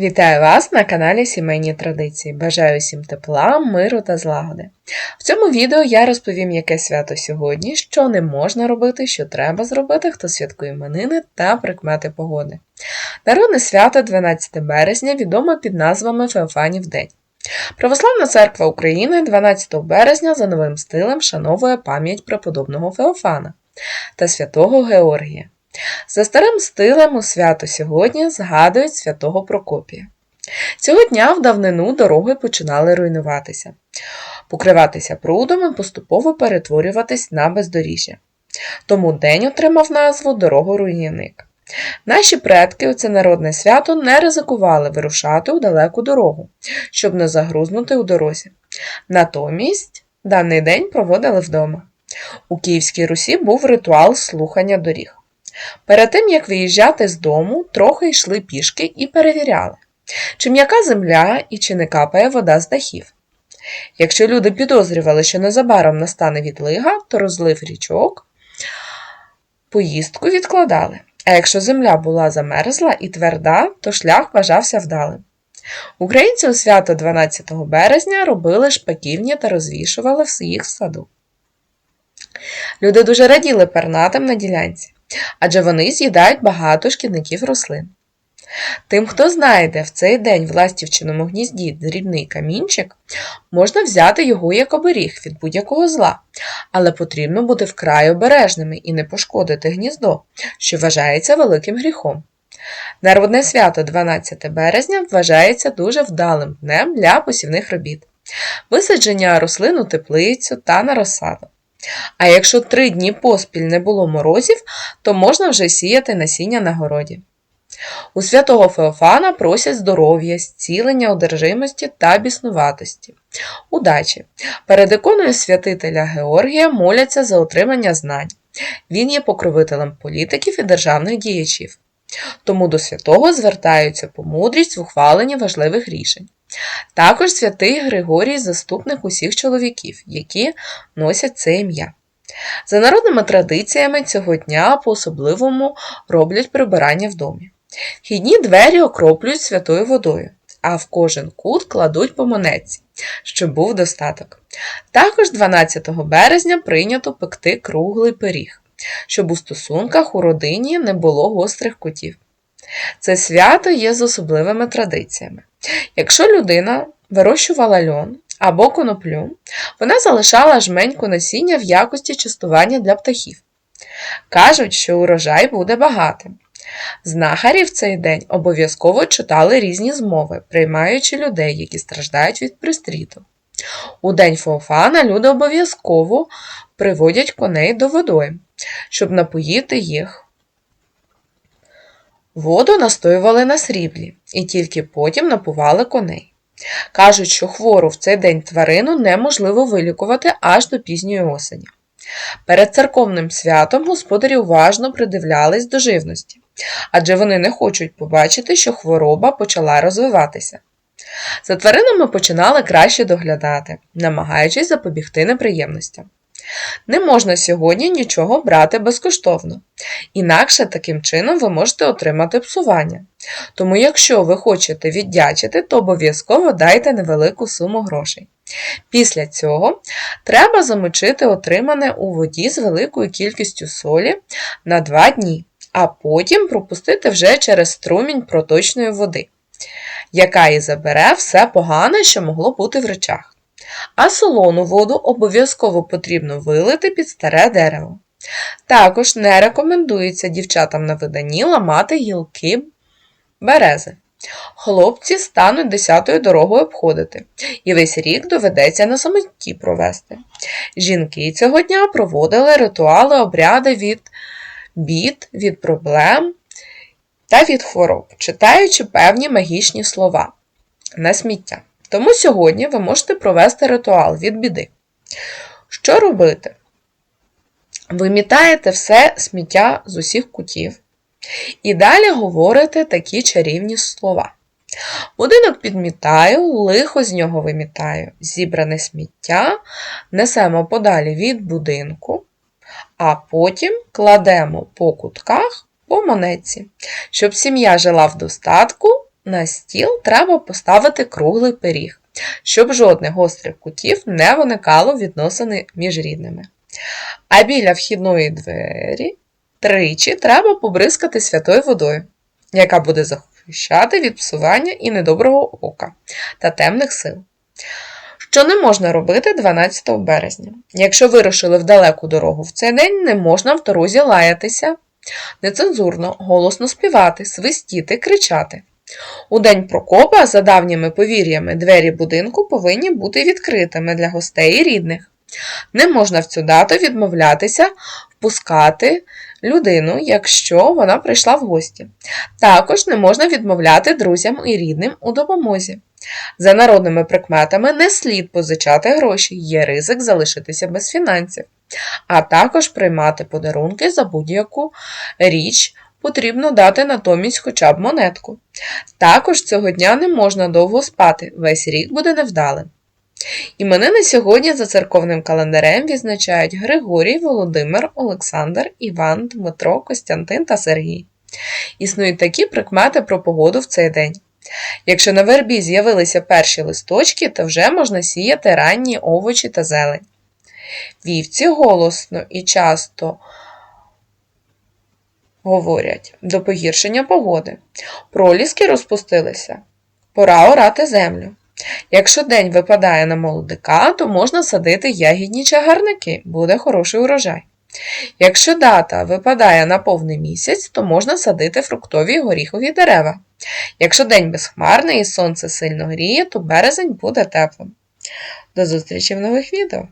Вітаю вас на каналі Сімейні Традиції. Бажаю всім тепла, миру та злагоди. В цьому відео я розповім, яке свято сьогодні, що не можна робити, що треба зробити, хто святкує іменини та прикмети погоди. Народне свято 12 березня відомо під назвами Феофанів День. Православна церква України 12 березня за новим стилем вшановує пам'ять преподобного Феофана та святого Георгія. За старим стилем у свято сьогодні згадують святого Прокопія. Цього дня в давнину дороги починали руйнуватися, покриватися прудом і поступово перетворюватись на бездоріжжя. Тому день отримав назву Дорогоруйнівник. Наші предки у це народне свято не ризикували вирушати у далеку дорогу, щоб не загрузнути у дорозі. Натомість даний день проводили вдома. У Київській Русі був ритуал слухання доріг. Перед тим, як виїжджати з дому, трохи йшли пішки і перевіряли, чи м'яка земля і чи не капає вода з дахів. Якщо люди підозрювали, що незабаром настане відлига, то розлив річок, поїздку відкладали. А якщо земля була замерзла і тверда, то шлях вважався вдалим. Українці у свято 12 березня робили шпаківні та розвішували їх в саду. Люди дуже раділи пернатим на ділянці адже вони з'їдають багато шкідників рослин. Тим, хто знайде в цей день в ластівчиному гнізді дрібний камінчик, можна взяти його як оберіг від будь-якого зла, але потрібно бути вкрай обережними і не пошкодити гніздо, що вважається великим гріхом. Народне свято 12 березня вважається дуже вдалим днем для посівних робіт, висадження рослин у теплицю та на розсаду. А якщо три дні поспіль не було морозів, то можна вже сіяти насіння на городі. У святого Феофана просять здоров'я, зцілення, одержимості та біснуватості. Удачі! Перед іконою святителя Георгія моляться за отримання знань. Він є покровителем політиків і державних діячів. Тому до святого звертаються по мудрість в ухваленні важливих рішень. Також святий Григорій заступник усіх чоловіків, які носять це ім'я. За народними традиціями цього дня по-особливому роблять прибирання в домі. Вхідні двері окроплюють святою водою, а в кожен кут кладуть по монетці, щоб був достаток. Також 12 березня прийнято пекти круглий пиріг, щоб у стосунках у родині не було гострих кутів. Це свято є з особливими традиціями. Якщо людина вирощувала льон або коноплю, вона залишала жменьку насіння в якості частування для птахів. Кажуть, що урожай буде багатим. Знахарі в цей день обов'язково читали різні змови, приймаючи людей, які страждають від пристріту. У день Феофана люди обов'язково приводять коней до водою, щоб напоїти їх. Воду настоювали на сріблі і тільки потім напували коней. Кажуть, що хвору в цей день тварину неможливо вилікувати аж до пізньої осені. Перед церковним святом господарі уважно придивлялись до живності, адже вони не хочуть побачити, що хвороба почала розвиватися. За тваринами починали краще доглядати, намагаючись запобігти неприємностям. Не можна сьогодні нічого брати безкоштовно, інакше таким чином ви можете отримати псування. Тому, якщо ви хочете віддячити, то обов'язково дайте невелику суму грошей. Після цього треба замочити отримане у воді з великою кількістю солі на 2 дні, а потім пропустити вже через струмінь проточної води, яка і забере все погане, що могло бути в речах а солону воду обов'язково потрібно вилити під старе дерево. Також не рекомендується дівчатам на виданні ламати гілки берези. Хлопці стануть десятою дорогою обходити, і весь рік доведеться на самоті провести. Жінки цього дня проводили ритуали обряди від бід, від проблем та від хвороб, читаючи певні магічні слова на сміття. Тому сьогодні ви можете провести ритуал від біди. Що робити? Вимітаєте все сміття з усіх кутів. І далі говорите такі чарівні слова. Будинок підмітаю, лихо з нього вимітаю. Зібране сміття несемо подалі від будинку, а потім кладемо по кутках по монетці, щоб сім'я жила в достатку на стіл треба поставити круглий пиріг, щоб жодних гострих кутів не виникало відносини між рідними. А біля вхідної двері тричі треба побризкати святою водою, яка буде захищати від псування і недоброго ока та темних сил. Що не можна робити 12 березня? Якщо вирушили в далеку дорогу в цей день, не можна в дорозі лаятися, нецензурно, голосно співати, свистіти, кричати. У день Прокопа, за давніми повір'ями, двері будинку повинні бути відкритими для гостей і рідних. Не можна в цю дату відмовлятися впускати людину, якщо вона прийшла в гості. Також не можна відмовляти друзям і рідним у допомозі. За народними прикметами не слід позичати гроші, є ризик залишитися без фінансів, а також приймати подарунки за будь-яку річ. Потрібно дати натомість хоча б монетку. Також цього дня не можна довго спати, весь рік буде невдалим. Іменини сьогодні за церковним календарем відзначають Григорій, Володимир, Олександр, Іван, Дмитро, Костянтин та Сергій. Існують такі прикмети про погоду в цей день. Якщо на вербі з'явилися перші листочки, то вже можна сіяти ранні овочі та зелень. Вівці голосно і часто говорять до погіршення погоди. Проліски розпустилися. Пора орати землю. Якщо день випадає на молодика, то можна садити ягідні чагарники, буде хороший урожай. Якщо дата випадає на повний місяць, то можна садити фруктові й горіхові дерева. Якщо день безхмарний і сонце сильно гріє, то березень буде теплим. До зустрічі в нових відео!